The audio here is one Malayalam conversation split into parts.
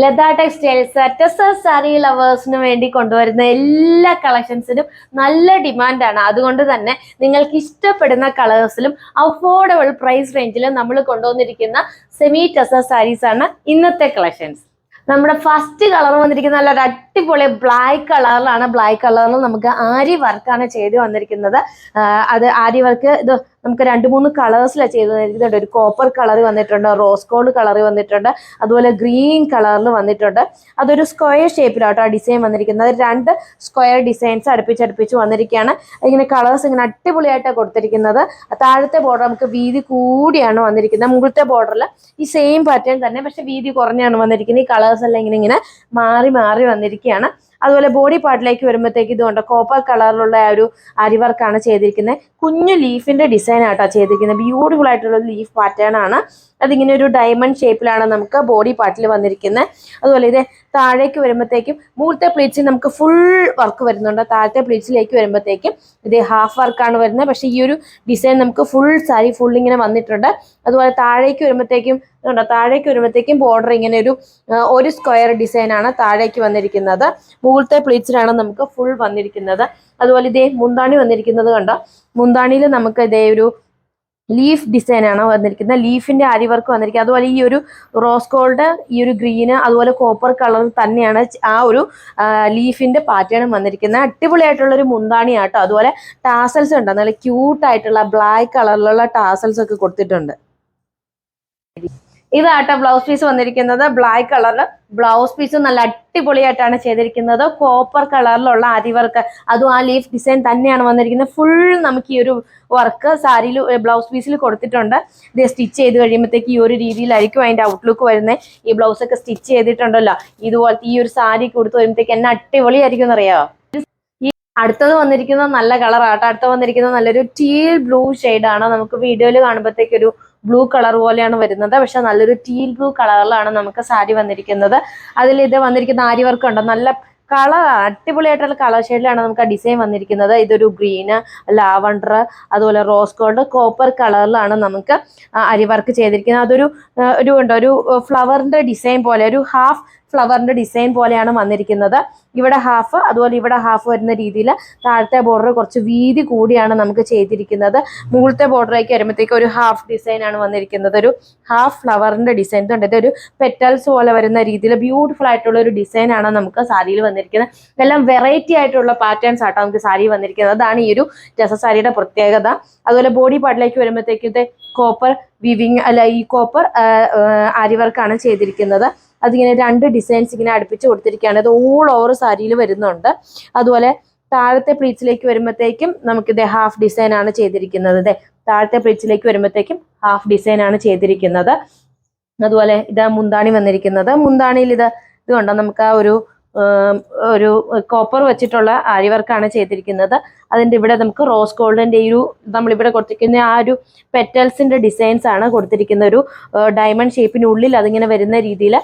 ലത ടെക്സ്റ്റൈൽസ് ടെക്സ്റ്റൈൽ സാരി ലവേഴ്സിന് വേണ്ടി കൊണ്ടുവരുന്ന എല്ലാ കളക്ഷൻസിനും നല്ല ഡിമാൻഡാണ് അതുകൊണ്ട് തന്നെ നിങ്ങൾക്ക് ഇഷ്ടപ്പെടുന്ന കളേഴ്സിലും അഫോർഡബിൾ പ്രൈസ് റേഞ്ചിലും നമ്മൾ കൊണ്ടുവന്നിരിക്കുന്ന സെമി ടെസർ സാരീസ് ആണ് ഇന്നത്തെ കളക്ഷൻസ് നമ്മുടെ ഫസ്റ്റ് കളർ വന്നിരിക്കുന്ന നല്ല ഒരു അടിപൊളി ബ്ലാക്ക് കളറിലാണ് ബ്ലാക്ക് കളറിൽ നമുക്ക് ആരി വർക്കാണ് ചെയ്ത് വന്നിരിക്കുന്നത്. അത് ആരി വർക്ക് ഇത് നമുക്ക് രണ്ട് മൂന്ന് കളേഴ്സിലാണ് ചെയ്ത് തന്നിരിക്കുന്നുണ്ട് ഒരു കോപ്പർ കളർ വന്നിട്ടുണ്ട് റോസ് ഗോൾഡ് കളർ വന്നിട്ടുണ്ട് അതുപോലെ ഗ്രീൻ കളറിൽ വന്നിട്ടുണ്ട്. അതൊരു സ്ക്വയർ ഷേപ്പിലാട്ടോ ആ ഡിസൈൻ വന്നിരിക്കുന്നത്. രണ്ട് സ്ക്വയർ ഡിസൈൻസ് അടുപ്പിച്ചടുപ്പിച്ച് വന്നിരിക്കുകയാണ്. ഇങ്ങനെ കളേഴ്സ് ഇങ്ങനെ അടിപൊളിയായിട്ടാണ് കൊടുത്തിരിക്കുന്നത്. താഴത്തെ ബോർഡർ നമുക്ക് വീതി കൂടിയാണ് വന്നിരിക്കുന്നത്. മുകളിലത്തെ ബോർഡറിൽ ഈ സെയിം പാറ്റേൺ തന്നെ പക്ഷെ വീതി കുറഞ്ഞാണ് വന്നിരിക്കുന്നത്. ഈ കളേഴ്സ് എല്ലാം ഇങ്ങനെ ഇങ്ങനെ മാറി മാറി വന്നിരിക്കുകയാണ്. അതുപോലെ ബോഡി പാർട്ടിലേക്ക് വരുമ്പോഴത്തേക്ക് ഇതുകൊണ്ട് കോപ്പർ കളറിലുള്ള ആ ഒരു അരിവർക്കാണ് ചെയ്തിരിക്കുന്നത്. കുഞ്ഞു ലീഫിന്റെ ഡിസൈൻ ആട്ടോ ചെയ്തിരിക്കുന്നത്. ബ്യൂട്ടിഫുൾ ആയിട്ടുള്ള ലീഫ് പാറ്റേൺ ആണ്. അതിങ്ങനെ ഒരു ഡയമണ്ട് ഷേപ്പിലാണ് നമുക്ക് ബോഡി പാർട്ടിൽ വന്നിരിക്കുന്നത് അതുപോലെ ഇത് താഴേക്ക് വരുമ്പോഴത്തേക്കും മുകളിലത്തെ പ്ലീറ്റ്സിൽ നമുക്ക് ഫുൾ വർക്ക് വരുന്നുണ്ട്. താഴത്തെ പ്ലീറ്റ്സിലേക്ക് വരുമ്പോഴത്തേക്കും ഇത് ഹാഫ് വർക്കാണ് വരുന്നത് പക്ഷേ ഈ ഒരു ഡിസൈൻ നമുക്ക് ഫുൾ സാരി ഫുൾ ഇങ്ങനെ വന്നിട്ടുണ്ട്. അതുപോലെ താഴേക്ക് വരുമ്പോഴത്തേക്കും ഇതുണ്ടോ? താഴേക്ക് വരുമ്പോഴത്തേക്കും ബോർഡർ ഇങ്ങനെ ഒരു ഒരു സ്ക്വയർ ഡിസൈനാണ് താഴേക്ക് വന്നിരിക്കുന്നത്. മുകളിലത്തെ പ്ലീറ്റ്സിലാണ് നമുക്ക് ഫുൾ വന്നിരിക്കുന്നത്. അതുപോലെ ഇതേ മുന്താണി വന്നിരിക്കുന്നത് കണ്ടോ? മുന്താണിയിൽ നമുക്ക് ഇതേ ഒരു ലീഫ് ഡിസൈൻ ആണ് വന്നിരിക്കുന്നത്? ലീഫിന്റെ അരി വർക്ക് വന്നിരിക്കുന്നത്. അതുപോലെ ഈ ഒരു റോസ് ഗോൾഡ് ഈ ഒരു ഗ്രീന് അതുപോലെ കോപ്പർ കളർ തന്നെയാണ് ആ ഒരു ലീഫിന്റെ പാറ്റേൺ വന്നിരിക്കുന്നത്. അടിപൊളിയായിട്ടുള്ള ഒരു മുന്താണി ആട്ടോ അതുപോലെ ടാസൽസ് ഉണ്ട്. നല്ല ക്യൂട്ടായിട്ടുള്ള ബ്ലാക്ക് കളറിലുള്ള ടാസൽസ് ഒക്കെ കൊടുത്തിട്ടുണ്ട്. ഇതാട്ടോ ബ്ലൗസ് പീസ് വന്നിരിക്കുന്നത്. ബ്ലാക്ക് കളറിൽ ബ്ലൗസ് പീസ് നല്ല അടിപൊളിയായിട്ടാണ് ചെയ്തിരിക്കുന്നത്. കോപ്പർ കളറിലുള്ള അരിവർക്ക് അതും ആ ലീഫ് ഡിസൈൻ തന്നെയാണ് വന്നിരിക്കുന്നത്. ഫുൾ നമുക്ക് ഈ ഒരു വർക്ക് സാരിയിൽ ബ്ലൗസ് പീസിൽ കൊടുത്തിട്ടുണ്ട്. ഇത് സ്റ്റിച്ച് ചെയ്ത് കഴിയുമ്പോഴത്തേക്ക് ഈ ഒരു രീതിയിലായിരിക്കും അതിന്റെ ഔട്ട്ലുക്ക് വരുന്നത് ഈ ബ്ലൗസ് ഒക്കെ സ്റ്റിച്ച് ചെയ്തിട്ടുണ്ടല്ലോ. ഇതുപോലത്തെ ഈ ഒരു സാരി കൊടുത്ത് വരുമ്പോഴത്തേക്ക് എന്നെ അടിപൊളിയായിരിക്കും എന്നറിയാമോ അടുത്തത് വന്നിരിക്കുന്നത് നല്ല കളറാട്ടോ അടുത്ത വന്നിരിക്കുന്നത് നല്ലൊരു ടീൽ ബ്ലൂ ആണ്. നമുക്ക് വീഡിയോയിൽ കാണുമ്പോഴത്തേക്ക് ഒരു ബ്ലൂ കളർ പോലെയാണ് വരുന്നത്. പക്ഷെ നല്ലൊരു ടീൽ ബ്ലൂ കളറിലാണ് നമുക്ക് സാരി വന്നിരിക്കുന്നത്. അതിൽ ഇത് വന്നിരിക്കുന്ന ആരി വർക്ക് ഉണ്ടോ? നല്ല കളർ അടിപൊളിയായിട്ടുള്ള കളർ ഷെയ്ഡിലാണ് നമുക്ക് ആ ഡിസൈൻ വന്നിരിക്കുന്നത്. ഇതൊരു ഗ്രീന് ലാവണ്ടർ അതുപോലെ റോസ് ഗോൾഡ് കോപ്പർ കളറിലാണ് നമുക്ക് അരി വർക്ക് ചെയ്തിരിക്കുന്നത്. അതൊരു ഒരു ഉണ്ടോ? ഒരു ഫ്ലവറിന്റെ ഡിസൈൻ പോലെ ഒരു ഹാഫ് ഫ്ലവറിന്റെ ഡിസൈൻ പോലെയാണ് വന്നിരിക്കുന്നത്. ഇവിടെ ഹാഫ് അതുപോലെ ഇവിടെ ഹാഫ് വരുന്ന രീതിയിൽ താഴത്തെ ബോർഡർ കുറച്ച് വീതി കൂടിയാണ് നമുക്ക് ചെയ്തിരിക്കുന്നത്. മുകളിലത്തെ ബോർഡറേക്ക് വരുമ്പോഴത്തേക്ക് ഒരു ഹാഫ് ഡിസൈൻ ആണ് വന്നിരിക്കുന്നത്. ഒരു ഹാഫ് ഫ്ലവറിന്റെ ഡിസൈൻ ഉണ്ട് ഇതൊരു പെറ്റൽസ് പോലെ വരുന്ന രീതിയിൽ ബ്യൂട്ടിഫുൾ ആയിട്ടുള്ള ഒരു ഡിസൈൻ ആണ് നമുക്ക് സാരിയിൽ വന്നിരിക്കുന്നത്. എല്ലാം വെറൈറ്റി ആയിട്ടുള്ള പാറ്റേൺസ് ആട്ടോ നമുക്ക് സാരി വന്നിരിക്കുന്നത്. അതാണ് ഈ ഒരു രസ സാരിയുടെ പ്രത്യേകത. അതുപോലെ ബോഡി പാർട്ടിലേക്ക് വരുമ്പോഴത്തേക്ക് ഇത് കോപ്പർ വിവിങ് അല്ല ഈ കോപ്പർ ആരിവർക്കാണ് ചെയ്തിരിക്കുന്നത്. അതിങ്ങനെ രണ്ട് ഡിസൈൻസ് ഇങ്ങനെ അടുപ്പിച്ച് കൊടുത്തിരിക്കുകയാണ്. ഇത് ഓൾ ഓവർ സാരിയിൽ വരുന്നുണ്ട്. അതുപോലെ താഴത്തെ പ്ലീറ്റ്സിലേക്ക് വരുമ്പോഴത്തേക്കും നമുക്കിത് ഹാഫ് ഡിസൈൻ ആണ് ചെയ്തിരിക്കുന്നത്. ഇതേ താഴത്തെ പ്ലീറ്റ്സിലേക്ക് വരുമ്പോഴത്തേക്കും ഹാഫ് ഡിസൈൻ ആണ് ചെയ്തിരിക്കുന്നത്. അതുപോലെ ഇത് മുന്താണി വന്നിരിക്കുന്നത്. മുന്താണിയിൽ ഇത് ഇത് കണ്ടോ? നമുക്ക് ആ ഒരു ഒരു കോപ്പർ വെച്ചിട്ടുള്ള ആരി വർക്കാണ് ചെയ്തിരിക്കുന്നത്. അതിന്റെ ഇവിടെ നമുക്ക് റോസ് ഗോൾഡിന്റെ ഒരു നമ്മളിവിടെ കൊടുത്തിരിക്കുന്ന ആ ഒരു പെറ്റൽസിന്റെ ഡിസൈൻസ് ആണ് കൊടുത്തിരിക്കുന്ന ഒരു ഡയമണ്ട് ഷേപ്പിനുള്ളിൽ അതിങ്ങനെ വരുന്ന രീതിയിൽ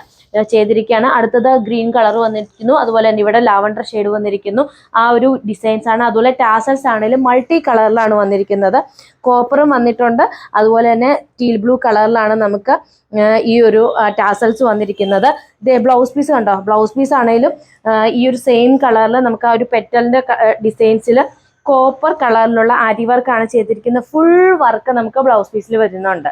ചെയ്തിരിക്കുകയാണ്. അടുത്തത് ഗ്രീൻ കളർ വന്നിരിക്കുന്നു. അതുപോലെ തന്നെ ഇവിടെ ലാവണ്ടർ ഷെയ്ഡ് വന്നിരിക്കുന്നു. ആ ഒരു ഡിസൈൻസ് ആണ്. അതുപോലെ ടാസൽസ് ആണെങ്കിലും മൾട്ടി കളറിലാണ് വന്നിരിക്കുന്നത്. കോപ്പറും വന്നിട്ടുണ്ട്. അതുപോലെ തന്നെ ടീൽ ബ്ലൂ കളറിലാണ് നമുക്ക് ഈ ഒരു ടാസൽസ് വന്നിരിക്കുന്നത്. ഇത് ബ്ലൗസ് പീസ് കണ്ടോ? ബ്ലൗസ് പീസ് ആണെങ്കിലും ഈ ഒരു സെയിം കളറിൽ നമുക്ക് ആ ഒരു പെറ്റലിന്റെ ഡിസൈൻസിൽ കോപ്പർ കളറിലുള്ള അരി വർക്കാണ് ചെയ്തിരിക്കുന്നത്. ഫുൾ വർക്ക് നമുക്ക് ബ്ലൗസ് പീസിൽ വരുന്നുണ്ട്.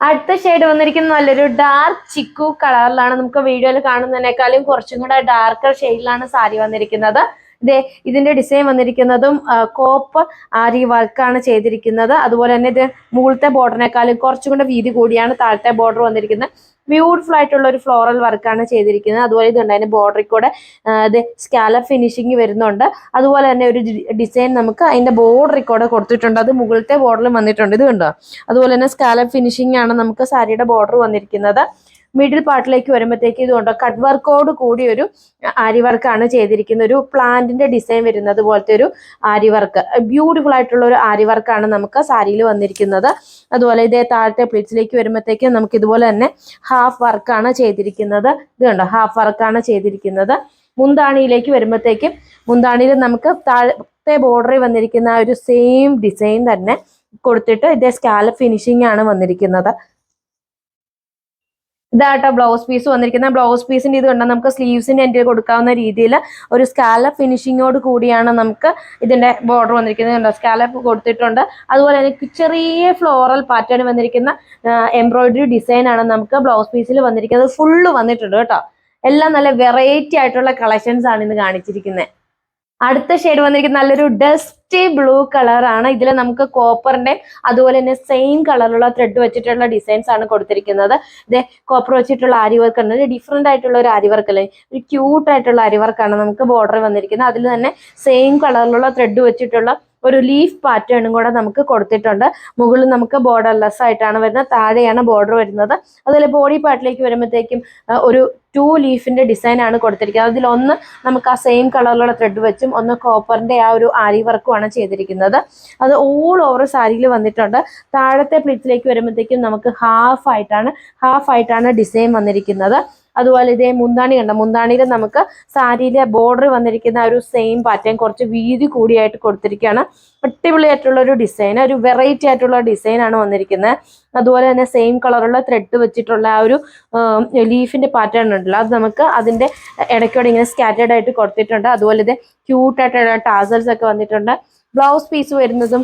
അടുത്ത ഷെയ്ഡ് വന്നിരിക്കുന്നത് നല്ലൊരു ഡാർക്ക് ചിക്കു കളറിലാണ് നമുക്ക് വീഡിയോയിൽ കാണുന്നതിനേക്കാളും കുറച്ചും കൂടെ ഡാർക്കർ ഷെയ്ഡിലാണ് സാരി വന്നിരിക്കുന്നത്. ഇതേ ഇതിന്റെ ഡിസൈൻ വന്നിരിക്കുന്നതും കോപ്പർ ആരി വർക്കാണ് ചെയ്തിരിക്കുന്നത്. അതുപോലെ തന്നെ ഇത് മുകളിലത്തെ ബോർഡറിനേക്കാളും കുറച്ചും കൂടെ വീതി കൂടിയാണ് താഴത്തെ ബോർഡർ വന്നിരിക്കുന്നത്. ബ്യൂട്ടിഫുൾ ആയിട്ടുള്ള ഒരു ഫ്ലോറൽ വർക്കാണ് ചെയ്തിരിക്കുന്നത്. അതുപോലെ ഇതുണ്ട് അതിന് ബോർഡറിൽ കൂടെ ഇത് സ്കാല ഫിനിഷിങ് വരുന്നുണ്ട്. അതുപോലെ തന്നെ ഒരു ഡിസൈൻ നമുക്ക് അതിന്റെ ബോർഡറിൽ കൂടെ കൊടുത്തിട്ടുണ്ട്. അത് മുകളിലത്തെ ബോർഡറിൽ വന്നിട്ടുണ്ട്. ഇത് കണ്ടോ? അതുപോലെ തന്നെ സ്കാല ഫിനിഷിംഗ് ആണ് നമുക്ക് സാരിയുടെ ബോർഡർ വന്നിരിക്കുന്നത്. മിഡിൽ പാർട്ടിലേക്ക് വരുമ്പോഴത്തേക്ക് ഇതുകൊണ്ട് കട്ട് വർക്കോട് കൂടി ഒരു ആരി വർക്കാണ് ചെയ്തിരിക്കുന്നത്. ഒരു പ്ലാന്റിന്റെ ഡിസൈൻ വരുന്നത് പോലത്തെ ഒരു ആരി വർക്ക് ബ്യൂട്ടിഫുൾ ആയിട്ടുള്ള ഒരു ആരി വർക്കാണ് നമുക്ക് സാരിയിൽ വന്നിരിക്കുന്നത്. അതുപോലെ ഇതേ താഴത്തെ പ്ലീറ്റ്സിലേക്ക് വരുമ്പോഴത്തേക്ക് നമുക്ക് ഇതുപോലെ തന്നെ ഹാഫ് വർക്കാണ് ചെയ്തിരിക്കുന്നത്. ഇത് കണ്ടോ? ഹാഫ് വർക്കാണ് ചെയ്തിരിക്കുന്നത്. മുന്താണിയിലേക്ക് വരുമ്പോഴത്തേക്കും മുന്താണിയിൽ നമുക്ക് താഴത്തെ ബോർഡറിൽ വന്നിരിക്കുന്ന ഒരു സെയിം ഡിസൈൻ തന്നെ കൊടുത്തിട്ട് ഇതേ സ്കാലപ്പ് ഫിനിഷിംഗ് ആണ് വന്നിരിക്കുന്നത്. ഇതാട്ടോ ബ്ലൗസ് പീസ് വന്നിരിക്കുന്ന. ബ്ലൗസ് പീസിന്റെ ഇത് കണ്ടാൽ നമുക്ക് സ്ലീവ്സിന്റെ എന്റെ കൊടുക്കാവുന്ന രീതിയിൽ ഒരു സ്കാലപ്പ് ഫിനിഷിങ്ങോട് കൂടിയാണ് നമുക്ക് ഇതിന്റെ ബോർഡർ വന്നിരിക്കുന്നത് കണ്ടോ? സ്കാലപ്പ് കൊടുത്തിട്ടുണ്ട്. അതുപോലെ തന്നെ ചെറിയ ഫ്ലോറൽ പാറ്റേൺ വന്നിരിക്കുന്ന എംബ്രോയിഡറി ആണ് നമുക്ക് ബ്ലൗസ് പീസിൽ വന്നിരിക്കുന്നത്. ഫുള്ള് വന്നിട്ടുണ്ട് കേട്ടോ. എല്ലാം നല്ല വെറൈറ്റി ആയിട്ടുള്ള കളക്ഷൻസ് ആണ് ഇന്ന് കാണിച്ചിരിക്കുന്നത് അടുത്ത ഷെയ്ഡ് വന്നിരിക്കുന്ന നല്ലൊരു ഡസ്റ്റി ബ്ലൂ കളറാണ് ഇതിൽ നമുക്ക് കോപ്പറിന്റെ അതുപോലെ തന്നെ സെയിം കളറിലുള്ള ത്രെഡ് വെച്ചിട്ടുള്ള ഡിസൈൻസ് ആണ് കൊടുത്തിരിക്കുന്നത്. ഇത് കോപ്പർ വെച്ചിട്ടുള്ള ആരി വർക്ക് ഉണ്ട് ഡിഫറെന്റ് ആയിട്ടുള്ള ഒരു ആരി വർക്ക് അല്ലേ? ഒരു ക്യൂട്ട് ആയിട്ടുള്ള ആരി വർക്കാണ് നമുക്ക് ബോർഡർ വന്നിരിക്കുന്നത്. അതിൽ തന്നെ സെയിം കളറിലുള്ള ത്രെഡ് വെച്ചിട്ടുള്ള ഒരു ലീഫ് പാറ്റേണും കൂടെ നമുക്ക് കൊടുത്തിട്ടുണ്ട്. മുകളിൽ നമുക്ക് ബോർഡർലെസ് ആയിട്ടാണ് വരുന്നത്. താഴെയാണ് ബോർഡർ വരുന്നത്. അതുപോലെ ബോഡി പാർട്ടിലേക്ക് വരുമ്പോഴത്തേക്കും ഒരു ടു ലീഫിന്റെ ഡിസൈൻ ആണ് കൊടുത്തിരിക്കുന്നത്. അതിലൊന്ന് നമുക്ക് ആ സെയിം കളറിലുള്ള ത്രെഡ് വെച്ചും ഒന്ന് കോപ്പറിന്റെ ആ ഒരു ആരി വർക്കുമാണ് ചെയ്തിരിക്കുന്നത്. അത് ഓൾ ഓവർ സാരിയിൽ വന്നിട്ടുണ്ട്. താഴത്തെ പ്ലിറ്റിലേക്ക് വരുമ്പോഴത്തേക്കും നമുക്ക് ഹാഫ് ആയിട്ടാണ് ഹാഫ് ആയിട്ടാണ് ഡിസൈൻ വന്നിരിക്കുന്നത്. അതുപോലെ ഇതേ മുന്താണി കണ്ട? മുന്താണിയിൽ നമുക്ക് സാരിയിലെ ബോർഡർ വന്നിരിക്കുന്ന ഒരു സെയിം പാറ്റേൺ കുറച്ച് വീതി കൂടിയായിട്ട് കൊടുത്തിരിക്കുകയാണ്. അടിപൊളിയായിട്ടുള്ള ഒരു ഡിസൈൻ ഒരു വെറൈറ്റി ആയിട്ടുള്ള ഡിസൈൻ ആണ് വന്നിരിക്കുന്നത്. അതുപോലെ തന്നെ സെയിം കളറുള്ള ത്രെഡ് വെച്ചിട്ടുള്ള ആ ഒരു ലീഫിന്റെ പാറ്റേൺ ഉണ്ടല്ലോ. അത് നമുക്ക് അതിന്റെ ഇടയ്ക്കൂടെ ഇങ്ങനെ സ്കാറ്റേഡ് ആയിട്ട് കൊടുത്തിട്ടുണ്ട്. അതുപോലെ ഇത് ക്യൂട്ടായിട്ടുള്ള ടാസൽസ് ഒക്കെ വന്നിട്ടുണ്ട്. ബ്ലൗസ് പീസ് വരുന്നതും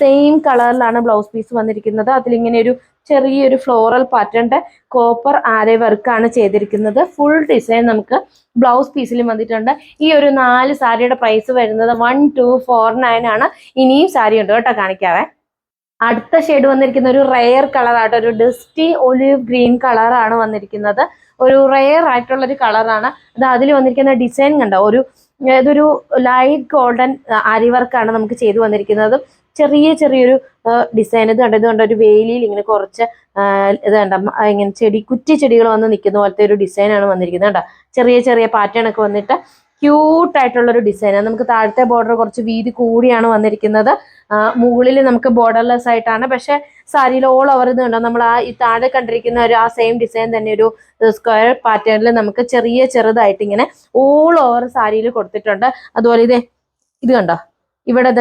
സെയിം കളറിലാണ് ബ്ലൗസ് പീസ് വന്നിരിക്കുന്നത്. അതിലിങ്ങനെ ഒരു ചെറിയൊരു ഫ്ലോറൽ പാറ്റേണിന്റെ കോപ്പർ ആരെ വർക്കാണ് ചെയ്തിരിക്കുന്നത്. ഫുൾ ഡിസൈൻ നമുക്ക് ബ്ലൗസ് പീസിലും വന്നിട്ടുണ്ട്. ഈ ഒരു നാല് സാരിയുടെ പ്രൈസ് വരുന്നത് വൺ ടു ഫോർ നയൻ ആണ്. ഇനിയും സാരി ഉണ്ട് കേട്ടോ കാണിക്കാവേ. അടുത്ത ഷെയ്ഡ് വന്നിരിക്കുന്ന ഒരു റെയർ കളറായിട്ട് ഒരു ഡസ്റ്റി ഒലിവ് ഗ്രീൻ കളറാണ് വന്നിരിക്കുന്നത്. ഒരു റെയർ ആയിട്ടുള്ള ഒരു കളറാണ് അത് അതിൽ വന്നിരിക്കുന്ന ഡിസൈൻ കണ്ടോ? ഒരു ഇതൊരു ലൈറ്റ് ഗോൾഡൻ ആരി വർക്കാണ് നമുക്ക് ചെയ്തു വന്നിരിക്കുന്നത്. ചെറിയ ചെറിയൊരു ഡിസൈൻ ഇത് കണ്ടോ ഇത് കണ്ടോ ഒരു വേലിയിൽ ഇങ്ങനെ കുറച്ച് ഇത് കണ്ട ഇങ്ങനെ ചെടി കുറ്റി ചെടികൾ വന്ന് നിൽക്കുന്ന പോലത്തെ ഒരു ഡിസൈനാണ് വന്നിരിക്കുന്നത് കണ്ടോ? ചെറിയ ചെറിയ പാറ്റേൺ ഒക്കെ വന്നിട്ട് ക്യൂട്ട് ആയിട്ടുള്ള ഒരു ഡിസൈനാണ് നമുക്ക് താഴത്തെ ബോർഡർ കുറച്ച് വീതി കൂടിയാണ് വന്നിരിക്കുന്നത്. മുകളിൽ നമുക്ക് ബോർഡർലെസ് ആയിട്ടാണ്. പക്ഷെ സാരിയിൽ ഓൾ ഓവർ ഇത് കണ്ടോ? നമ്മൾ ആ ഈ താഴെ കണ്ടിരിക്കുന്ന ഒരു ആ സെയിം ഡിസൈൻ തന്നെ ഒരു സ്ക്വയർ പാറ്റേണിൽ നമുക്ക് ചെറിയ ചെറുതായിട്ട് ഇങ്ങനെ ഓൾ ഓവർ സാരിയിൽ കൊടുത്തിട്ടുണ്ട്. അതുപോലെ ഇതേ ഇത് കണ്ടോ? ഇവിടെ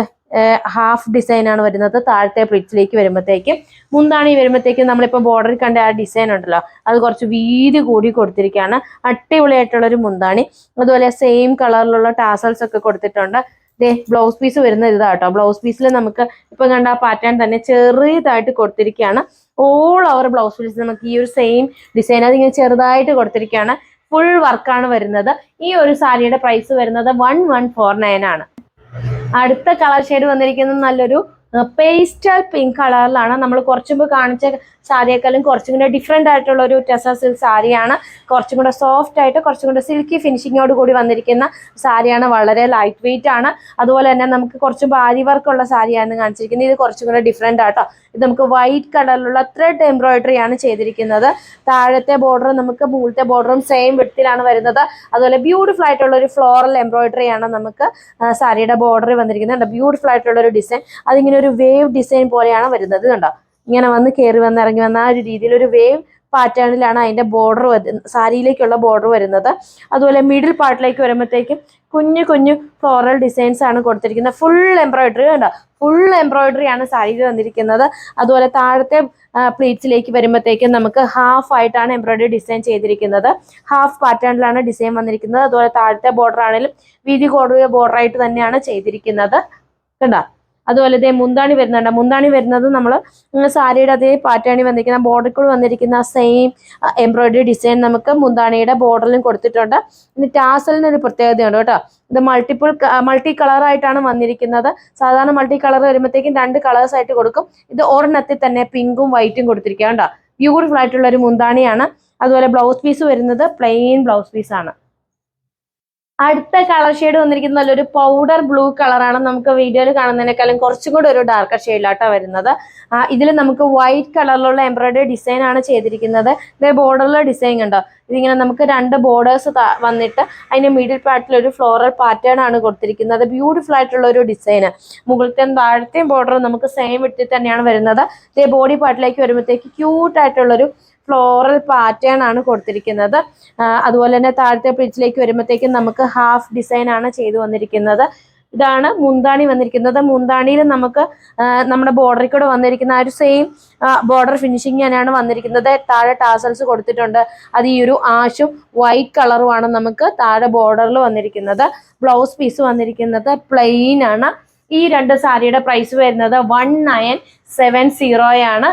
ഹാഫ് ഡിസൈൻ ആണ് വരുന്നത്. താഴത്തെ പ്ലിറ്റ്സിലേക്ക് വരുമ്പോഴത്തേക്കും മുന്താണി വരുമ്പോഴത്തേക്കും നമ്മളിപ്പോൾ ബോർഡറിൽ കണ്ട ആ ഡിസൈൻ ഉണ്ടല്ലോ. അത് കുറച്ച് വീതി കൂടി കൊടുത്തിരിക്കുകയാണ്. അടിപൊളിയായിട്ടുള്ള ഒരു മുന്താണി. അതുപോലെ സെയിം കളറിലുള്ള ടാസൽസ് ഒക്കെ കൊടുത്തിട്ടുണ്ട്. ദേ ബ്ലൗസ് പീസ് വരുന്ന ഇതാട്ടോ ബ്ലൗസ് പീസിൽ നമുക്ക് ഇപ്പൊ കണ്ട ആ പാറ്റേൺ തന്നെ ചെറിയതായിട്ട് കൊടുത്തിരിക്കുകയാണ്. ഓൾ ഓവർ ബ്ലൗസ് പീസ് നമുക്ക് ഈ ഒരു സെയിം ഡിസൈൻ അതിങ്ങനെ ചെറുതായിട്ട് കൊടുത്തിരിക്കുകയാണ്. ഫുൾ വർക്കാണ് വരുന്നത്. ഈ ഒരു സാരിയുടെ പ്രൈസ് വരുന്നത് വൺ ആണ്. അടുത്ത കളർ ഷെയ്ഡ് വന്നിരിക്കുന്നത് നല്ലൊരു പേസ്റ്റൽ പിങ്ക് കളറിലാണ് നമ്മൾ കുറച്ചുമ്പോൾ കാണിച്ച സാരിയേക്കാളും കുറച്ചും കൂടെ ഡിഫറെന്റ് ആയിട്ടുള്ള ഒരു ടെസ സിൽക്ക് സാരിയാണ്. കുറച്ചും കൂടെ സോഫ്റ്റ് ആയിട്ട് കുറച്ചും കൂടെ സിൽക്കി ഫിനിഷിങ്ങോട് കൂടി വന്നിരിക്കുന്ന സാരിയാണ്. വളരെ ലൈറ്റ് വെയിറ്റ് ആണ്. അതുപോലെ തന്നെ നമുക്ക് കുറച്ച് ഭാരി വർക്കുള്ള സാരിയാണ് കാണിച്ചിരിക്കുന്നത്. ഇത് കുറച്ചും കൂടെ ഡിഫറെന്റ് ആട്ടോ. ഇത് നമുക്ക് വൈറ്റ് കളറിലുള്ള ത്രെഡ് എംബ്രോയിഡറി ആണ് ചെയ്തിരിക്കുന്നത്. താഴത്തെ ബോർഡർ നമുക്ക് മുകളിലത്തെ ബോർഡറും സെയിം വിടത്തിലാണ് വരുന്നത്. അതുപോലെ ബ്യൂട്ടിഫുൾ ആയിട്ടുള്ള ഒരു ഫ്ലോറൽ എംബ്രോയിഡറി ആണ് നമുക്ക് സാരിയുടെ ബോർഡർ വന്നിരിക്കുന്നത്. ബ്യൂട്ടിഫുൾ ആയിട്ടുള്ള ഒരു ഡിസൈൻ അതിങ്ങനെ ഒരു വേവ് ഡിസൈൻ പോലെയാണ് വരുന്നത്. കണ്ടോ? ഇങ്ങനെ വന്ന് കയറി വന്ന് ഇറങ്ങി വന്ന ആ ഒരു രീതിയിൽ ഒരു വേവ് പാറ്റേണിലാണ് അതിന്റെ ബോർഡർ സാരിയിലേക്കുള്ള ബോർഡർ വരുന്നത്. അതുപോലെ മിഡിൽ പാർട്ടിലേക്ക് വരുമ്പോഴത്തേക്കും കുഞ്ഞു കുഞ്ഞു ഫ്ലോറൽ ഡിസൈൻസ് ആണ് കൊടുത്തിരിക്കുന്നത്. ഫുൾ എംബ്രോയിഡറി കണ്ടോ? ഫുൾ എംബ്രോയിഡറി ആണ് സാരിയിൽ വന്നിരിക്കുന്നത്. അതുപോലെ താഴത്തെ പ്ലീറ്റ്സിലേക്ക് വരുമ്പോഴത്തേക്കും നമുക്ക് ഹാഫ് ആയിട്ടാണ് എംബ്രോയിഡറി ഡിസൈൻ ചെയ്തിരിക്കുന്നത്. ഹാഫ് പാറ്റേണിലാണ് ഡിസൈൻ വന്നിരിക്കുന്നത്. അതുപോലെ താഴത്തെ ബോർഡർ ആണെങ്കിലും വീതി കൂടിയ ബോർഡറായിട്ട് തന്നെയാണ് ചെയ്തിരിക്കുന്നത്. കണ്ടോ? അതുപോലെ ഇതേ മുന്താണി വരുന്നുണ്ട്. മുന്താണി വരുന്നത് നമ്മൾ സാരിയുടെ അതേ പാറ്റേണി വന്നിരിക്കുന്ന ബോർഡർ കൂടെ വന്നിരിക്കുന്ന സെയിം എംബ്രോയിഡറി ഡിസൈൻ നമുക്ക് മുന്താണിയുടെ ബോർഡറിലും കൊടുത്തിട്ടുണ്ട്. ഇനി ടാസലിനൊരു പ്രത്യേകതയുണ്ട് കേട്ടോ. ഇത് മൾട്ടിപ്പിൾ മൾട്ടി കളർ ആയിട്ടാണ് വന്നിരിക്കുന്നത്. സാധാരണ മൾട്ടി കളർ വരുമ്പോഴത്തേക്കും രണ്ട് കളേഴ്സ് ആയിട്ട് കൊടുക്കും. ഇത് ഒരെണ്ണത്തിൽ തന്നെ പിങ്കും വൈറ്റും കൊടുത്തിരിക്കുക കേട്ടോ. ബ്യൂട്ടിഫുൾ ആയിട്ടുള്ള ഒരു മുന്താണിയാണ്. അതുപോലെ ബ്ലൗസ് പീസ് വരുന്നത് പ്ലെയിൻ ബ്ലൗസ് പീസാണ് അടുത്ത കളർ ഷെയ്ഡ് വന്നിരിക്കുന്നത് നല്ലൊരു പൗഡർ ബ്ലൂ കളറാണ് നമുക്ക് വീഡിയോയിൽ കാണുന്നതിനേക്കാളും കുറച്ചും കൂടെ ഒരു ഡാർക്കർ ഷെയ്ഡിലാട്ടോ വരുന്നത്. ഇതിൽ നമുക്ക് വൈറ്റ് കളറിലുള്ള എംബ്രോയിഡറി ഡിസൈൻ ആണ് ചെയ്തിരിക്കുന്നത്. ഇതേ ബോർഡറിലെ ഡിസൈൻ കണ്ടോ ഇതിങ്ങനെ നമുക്ക് രണ്ട് ബോർഡേഴ്സ് വന്നിട്ട് അതിന്റെ മിഡിൽ പാർട്ടിൽ ഒരു ഫ്ലോറൽ പാറ്റേൺ ആണ് കൊടുത്തിരിക്കുന്നത്. ബ്യൂട്ടിഫുൾ ആയിട്ടുള്ള ഒരു ഡിസൈന് മുകളിലത്തെയും താഴത്തെയും ബോർഡർ നമുക്ക് സെയിം വിട്ടിൽ തന്നെയാണ് വരുന്നത്. ഇതേ ബോഡി പാർട്ടിലേക്ക് വരുമ്പോഴത്തേക്ക് ക്യൂട്ട് ആയിട്ടുള്ളൊരു ഫ്ലോറൽ പാറ്റേൺ ആണ് കൊടുത്തിരിക്കുന്നത്. അതുപോലെ തന്നെ താഴത്തെ പ്ലിറ്റ്സിലേക്ക് വരുമ്പോഴത്തേക്കും നമുക്ക് ഹാഫ് ഡിസൈൻ ആണ് ചെയ്തു വന്നിരിക്കുന്നത്. ഇതാണ് മുന്താണി വന്നിരിക്കുന്നത്. മുന്താണിയിൽ നമുക്ക് നമ്മുടെ ബോർഡറിൽ കൂടെ വന്നിരിക്കുന്ന ആ ഒരു സെയിം ബോർഡർ ഫിനിഷിങ് തന്നെയാണ് വന്നിരിക്കുന്നത്. താഴെ ടാസൽസ് കൊടുത്തിട്ടുണ്ട്. അത് ഈ ഒരു ആഷും വൈറ്റ് കളറുമാണ് നമുക്ക് താഴെ ബോർഡറിൽ വന്നിരിക്കുന്നത്. ബ്ലൗസ് പീസ് വന്നിരിക്കുന്നത്. പ്ലെയിൻ ആണ്. ഈ രണ്ട് സാരിയുടെ പ്രൈസ് വരുന്നത് വൺ നയൻ സെവൻ സീറോയാണ്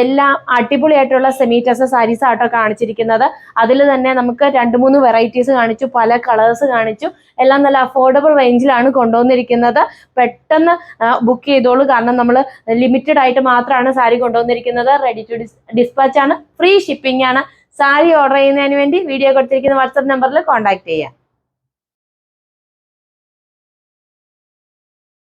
എല്ലാം അടിപൊളിയായിട്ടുള്ള സെമി ടെസ സാരീസ് ആട്ടോ കാണിച്ചിരിക്കുന്നത്. അതിൽ തന്നെ നമുക്ക് രണ്ട് മൂന്ന് വെറൈറ്റീസ് കാണിച്ചു പല കളേഴ്സ് കാണിച്ചു. എല്ലാം നല്ല അഫോർഡബിൾ റേഞ്ചിലാണ് കൊണ്ടുവന്നിരിക്കുന്നത്. പെട്ടെന്ന് ബുക്ക് ചെയ്തോളൂ. കാരണം നമ്മൾ ലിമിറ്റഡ് ആയിട്ട് മാത്രമാണ് സാരി കൊണ്ടുവന്നിരിക്കുന്നത്. റെഡി ടു ഡിസ്പാച്ച് ആണ്. ഫ്രീ ഷിപ്പിംഗ് ആണ്. സാരി ഓർഡർ ചെയ്യുന്നതിന് വേണ്ടി വീഡിയോ കൊടുത്തിരിക്കുന്ന വാട്സപ്പ് നമ്പറിൽ കോൺടാക്ട് ചെയ്യാം.